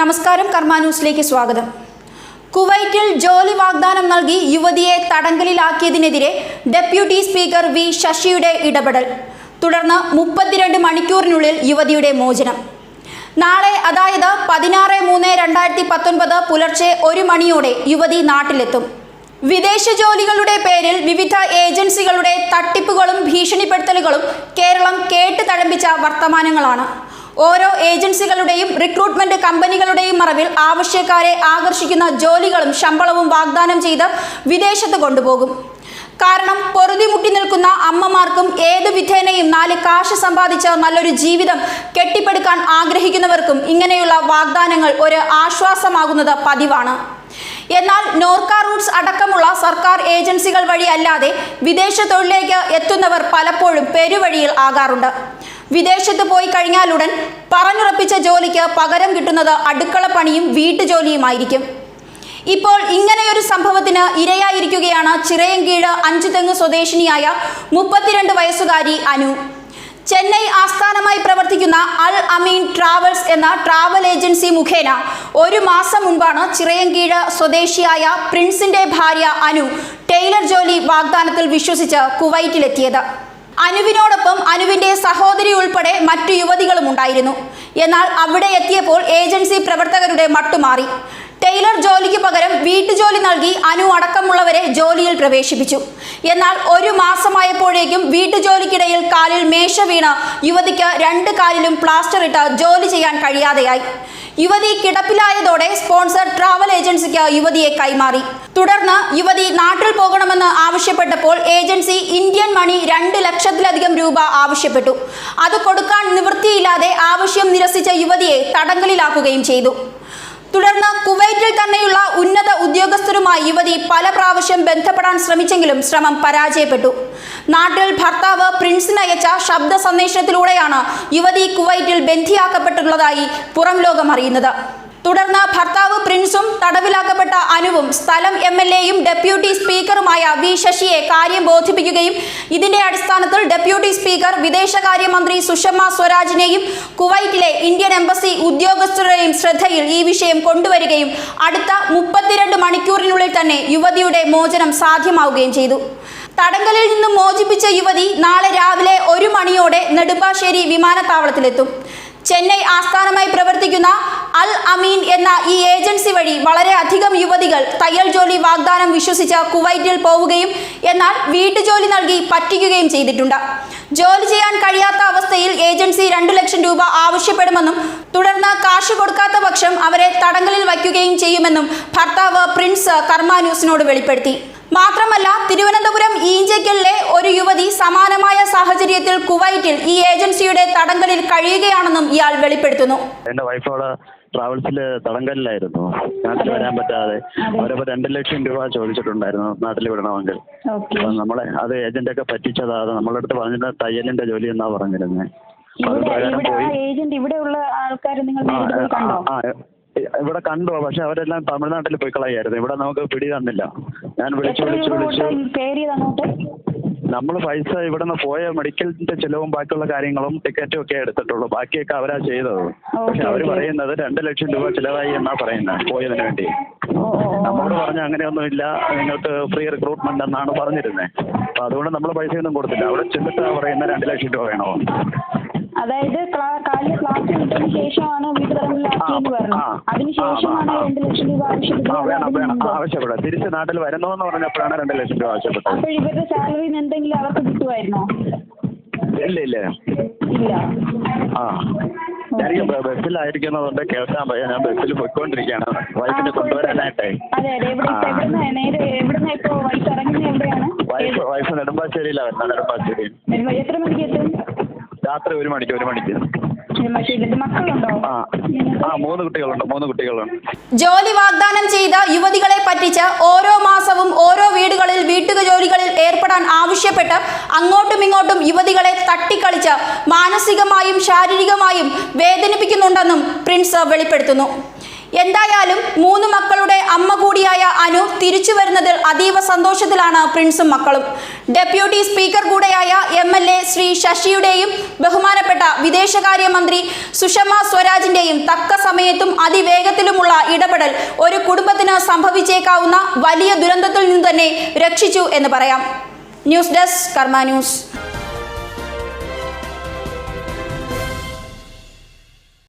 നമസ്കാരം കർമാന്യൂസിലേക്ക് സ്വാഗതം. കുവൈറ്റിൽ ജോലി വാഗ്ദാനം നൽകി യുവതിയെ തടങ്കലിലാക്കിയതിനെതിരെ ഡെപ്യൂട്ടി സ്പീക്കർ വി ശശിയുടെ ഇടപെടൽ. തുടർന്ന് മുപ്പത്തിരണ്ട് മണിക്കൂറിനുള്ളിൽ യുവതിയുടെ മോചനം. നാളെ അതായത് പതിനാറ് മൂന്ന് രണ്ടായിരത്തി പത്തൊൻപത് പുലർച്ചെ ഒരു മണിയോടെ യുവതി നാട്ടിലെത്തും. വിദേശ ജോലികളുടെ പേരിൽ വിവിധ ഏജൻസികളുടെ തട്ടിപ്പുകളും ഭീഷണിപ്പെടുത്തലുകളും കേരളം കേട്ട് തഴമ്പിച്ച വർത്തമാനങ്ങളാണ്. ഓരോ ഏജൻസികളുടെയും റിക്രൂട്ട്മെന്റ് കമ്പനികളുടെയും മറവിൽ ആവശ്യക്കാരെ ആകർഷിക്കുന്ന ജോലികളും ശമ്പളവും വാഗ്ദാനം ചെയ്ത് വിദേശത്ത് കൊണ്ടുപോകും. കാരണം പൊറുതിമുട്ടി നിൽക്കുന്ന അമ്മമാർക്കും ഏത് വിധേനയും നാല് കാശ് സമ്പാദിച്ച നല്ലൊരു ജീവിതം കെട്ടിപ്പടുക്കാൻ ആഗ്രഹിക്കുന്നവർക്കും ഇങ്ങനെയുള്ള വാഗ്ദാനങ്ങൾ ഒരു ആശ്വാസമാകുന്നത് പതിവാണ്. എന്നാൽ നോർക്ക റൂട്ട്സ് അടക്കമുള്ള സർക്കാർ ഏജൻസികൾ വഴി അല്ലാതെ വിദേശ തൊഴിലേക്ക് എത്തുന്നവർ പലപ്പോഴും പെരുവഴിയിൽ ആകാറുണ്ട്. വിദേശത്ത് പോയി കഴിഞ്ഞാലുടൻ പറഞ്ഞുറപ്പിച്ച ജോലിക്ക് പകരം കിട്ടുന്നത് അടുക്കള പണിയും വീട്ടുജോലിയുമായിരിക്കും. ഇപ്പോൾ ഇങ്ങനെയൊരു സംഭവത്തിന് ഇരയായിരിക്കുകയാണ് ചിറയൻകീഴ് അഞ്ചുതെങ്ങ് സ്വദേശിനിയായ മുപ്പത്തിരണ്ട് വയസ്സുകാരി അനു. ചെന്നൈ ആസ്ഥാനമായി പ്രവർത്തിക്കുന്ന അൽ അമീൻ ട്രാവൽസ് എന്ന ട്രാവൽ ഏജൻസി മുഖേന ഒരു മാസം മുൻപാണ് ചിറയൻകീഴ് സ്വദേശിയായ പ്രിൻസിന്റെ ഭാര്യ അനു ടൈലർ ജോലി വാഗ്ദാനത്തിൽ വിശ്വസിച്ച് കുവൈറ്റിലെത്തിയത്. അനുവിനോടൊപ്പം അനുവിന്റെ സഹോദരി ഉൾപ്പെടെ മറ്റു യുവതികളും ഉണ്ടായിരുന്നു. എന്നാൽ അവിടെ എത്തിയപ്പോൾ ഏജൻസി പ്രവർത്തകരുടെ മട്ടുമാറി ടൈലർ ജോലിക്ക് പകരം വീട്ടുജോലി നൽകി അനു അടക്കമുള്ളവരെ ജോലിയിൽ പ്രവേശിപ്പിച്ചു. എന്നാൽ ഒരു മാസമായപ്പോഴേക്കും വീട്ടുജോലിക്കിടയിൽ കാലിൽ മേശ വീണ് യുവതിക്ക് രണ്ട് കാലിലും പ്ലാസ്റ്റർ ഇട്ട് ജോലി ചെയ്യാൻ കഴിയാതെയായി. യുവതി കിടപ്പിലായതോടെ സ്പോൺസർ ട്രാവൽ ഏജൻസിക്ക് യുവതിയെ കൈമാറി. തുടർന്ന് യുവതി നാട്ടിൽ പോകണമെന്ന് ആവശ്യപ്പെട്ടപ്പോൾ ഏജൻസി ഇന്ത്യൻ മണി രണ്ട് ലക്ഷത്തിലധികം രൂപ ആവശ്യപ്പെട്ടു. അത് കൊടുക്കാൻ നിവൃത്തിയില്ലാതെ ആവശ്യം നിരസിച്ച യുവതിയെ തടങ്കലിലാക്കുകയും ചെയ്തു. തുടർന്ന് കുവൈറ്റിൽ തന്നെയുള്ള ഉന്നത ഉദ്യോഗസ്ഥരുമായി യുവതി പല പ്രാവശ്യം ബന്ധപ്പെടാൻ ശ്രമിച്ചെങ്കിലും ശ്രമം പരാജയപ്പെട്ടു. നാട്ടിൽ ഭർത്താവ് പ്രിൻസിന് അയച്ച ശബ്ദ സന്ദേശത്തിലൂടെയാണ് യുവതി കുവൈറ്റിൽ ബന്ധിയാക്കപ്പെട്ടിട്ടുള്ളതായി പുറം ലോകം അറിയുന്നത്. തുടർന്ന് ഭർത്താവ് പ്രിൻസും തടവിലാക്കപ്പെട്ട അനുവും സ്ഥലം എം എൽ എയും ഡെപ്യൂട്ടി സ്പീക്കറുമായ വി ശശിയെ കാര്യം ബോധിപ്പിക്കുകയും ഇതിന്റെ അടിസ്ഥാനത്തിൽ ഡെപ്യൂട്ടി സ്പീക്കർ വിദേശകാര്യമന്ത്രി സുഷമ സ്വരാജിനെയും കുവൈറ്റിലെ ഇന്ത്യൻ എംബസി ഉദ്യോഗസ്ഥരുടെയും ശ്രദ്ധയിൽ ഈ വിഷയം കൊണ്ടുവരികയും അടുത്ത മുപ്പത്തിരണ്ട് മണിക്കൂറിനുള്ളിൽ തന്നെ യുവതിയുടെ മോചനം സാധ്യമാവുകയും ചെയ്തു. തടങ്കലിൽ നിന്നും മോചിപ്പിച്ച യുവതി നാളെ രാവിലെ ഒരു മണിയോടെ നെടുമ്പാശ്ശേരി വിമാനത്താവളത്തിലെത്തും. ചെന്നൈ ആസ്ഥാനമായി പ്രവർത്തിക്കുന്ന അൽ അമീൻ എന്ന ഈ ഏജൻസി വഴി വളരെ അധികം യുവതികൾ തയ്യൽ ജോലി വാഗ്ദാനം വിശ്വസിച്ച് കുവൈറ്റിൽ പോവുകയും എന്നാൽ വീട്ടുജോലി നൽകി പറ്റിക്കുകയും ചെയ്തിട്ടുണ്ട്. ജോലി ചെയ്യാൻ കഴിയാത്ത അവസ്ഥയിൽ ഏജൻസി രണ്ടു ലക്ഷം രൂപ ആവശ്യപ്പെടുമെന്നും തുടർന്ന് കാശ് കൊടുക്കാത്ത പക്ഷം അവരെ തടങ്കലിൽ വയ്ക്കുകയും ചെയ്യുമെന്നും ഭർത്താവ് പ്രിൻസ് കർമാന്യൂസിനോട് വെളിപ്പെടുത്തി. മാത്രമല്ല തിരുവനന്തപുരം ഈഞ്ചയ്ക്കലിലെ ഒരു യുവതി സമാനമായ സാഹചര്യത്തിൽ കുവൈറ്റിൽ ഈ ഏജൻസിയുടെ തടങ്കലിൽ കഴിയുകയാണെന്നും ഇയാൾ വെളിപ്പെടുത്തുന്നു. എന്റെ വൈഫ് അവിടെ ട്രാവൽസിൽ തടങ്കലിലായിരുന്നു. നാട്ടിൽ വരാൻ പറ്റാതെ അവരപ്പോ രണ്ട് ലക്ഷം രൂപ ചോദിച്ചിട്ടുണ്ടായിരുന്നു നാട്ടിൽ വിടണമെങ്കിൽ. അപ്പൊ നമ്മളെ അത് ഏജന്റ് ഒക്കെ പറ്റിച്ചതാ. അത് നമ്മളെ അടുത്ത് പറഞ്ഞിട്ട് തയ്യലിന്റെ ജോലി എന്നാ പറഞ്ഞിരുന്നത് പോയി. ഏജന്റ് ഇവിടെ ഉള്ള ആൾക്കാർ നിങ്ങൾ ഇവിടെ കണ്ടു? പക്ഷെ അവരെല്ലാം തമിഴ്നാട്ടിൽ പോയി കളയായിരുന്നു. ഇവിടെ നമുക്ക് പിടി തന്നില്ല. ഞാൻ വിളിച്ചു വിളിച്ചു വിളിച്ചു. നമ്മൾ പൈസ ഇവിടെ നിന്ന് പോയ മെഡിക്കലിന്റെ ചിലവും ബാക്കിയുള്ള കാര്യങ്ങളും ടിക്കറ്റും ഒക്കെ എടുത്തിട്ടുള്ളൂ. ബാക്കിയൊക്കെ അവരാ ചെയ്തത്. പക്ഷെ അവർ പറയുന്നത് രണ്ട് ലക്ഷം രൂപ ചിലവായി എന്നാ പറയുന്നത് പോയതിനു വേണ്ടി. നമ്മളോട് പറഞ്ഞ അങ്ങനെയൊന്നും ഇല്ല നിങ്ങൾക്ക് ഫ്രീ റിക്രൂട്ട്മെന്റ് എന്നാണ് പറഞ്ഞിരുന്നത് അപ്പൊ അതുകൊണ്ട് നമ്മൾ പൈസയൊന്നും കൊടുത്തില്ല. അവിടെ ചെന്നിട്ട് പറയുന്ന രണ്ട് ലക്ഷം രൂപ വേണോ? അതായത് ക്ലാ- കാലിൽ ക്ലാസ് കിട്ടിയതിന് ശേഷമാണ് വീട്ടു തലങ്ങളിലാക്കിയെന്ന് പറഞ്ഞു. അതിനുശേഷമാണ്. രണ്ട് ലക്ഷം രൂപ ആവശ്യപ്പെട്ടത്. തിരിച്ച് നാട്ടിൽ വരണമെന്ന് പറഞ്ഞപ്പോഴാണ് രണ്ട് ലക്ഷം രൂപ ആവശ്യപ്പെട്ടത്. അപ്പോൾ ഇവരുടെ സാലറിയിൽ നിന്ന് എന്തെങ്കിലും അവർക്ക് കിട്ടുമായിരുന്നോ? ഇല്ല ഇല്ല. ഇല്ല. ആ. ബ- ബസ്സിലായിരിക്കുന്നതുകൊണ്ട് കേൾക്കാൻ വയ്യ. ഞാൻ ബസ്സിൽ പോയിക്കൊണ്ടിരിക്കുകയാണ്. വൈഫിനെ കൊണ്ടുവരാനായിട്ടേ. വൈഫ് വൈഫ് നെടുമ്പാശ്ശേരിയിലാണ് വരുന്നത് നെടുമ്പാശ്ശേരി. എത്ര മണിക്ക് എത്തും? രാത്രി ഒരു മണിക്ക് ഒരു മണിക്ക്. ജോലി വാഗ്ദാനം ചെയ്ത യുവതികളെ പറ്റിച്ച് ഓരോ മാസവും ഓരോ വീടുകളിൽ വീട്ടുക ജോലികളിൽ ഏർപ്പെടാൻ ആവശ്യപ്പെട്ട് അങ്ങോട്ടും ഇങ്ങോട്ടും യുവതികളെ തട്ടിക്കളിച്ച് മാനസികമായും ശാരീരികമായും വേദനിപ്പിക്കുന്നുണ്ടെന്നും പ്രിൻസ് വെളിപ്പെടുത്തുന്നു. എന്തായാലും മൂന്ന് മക്കളുടെ അമ്മ കൂടിയായ അനു തിരിച്ചു വരുന്നതിൽ അതീവ സന്തോഷത്തിലാണ് പ്രിൻസും മക്കളും. ഡെപ്യൂട്ടി സ്പീക്കർ കൂടെയായ എം എൽ എ ശ്രീ ശശിയുടെയും ബഹുമാനപ്പെട്ട വിദേശകാര്യമന്ത്രി സുഷമ സ്വരാജിന്റെയും തക്ക സമയത്തും അതിവേഗത്തിലുമുള്ള ഇടപെടൽ ഒരു കുടുംബത്തിന് സംഭവിച്ചേക്കാവുന്ന വലിയ ദുരന്തത്തിൽ നിന്ന് തന്നെ രക്ഷിച്ചു എന്ന് പറയാം. News desk Karma news.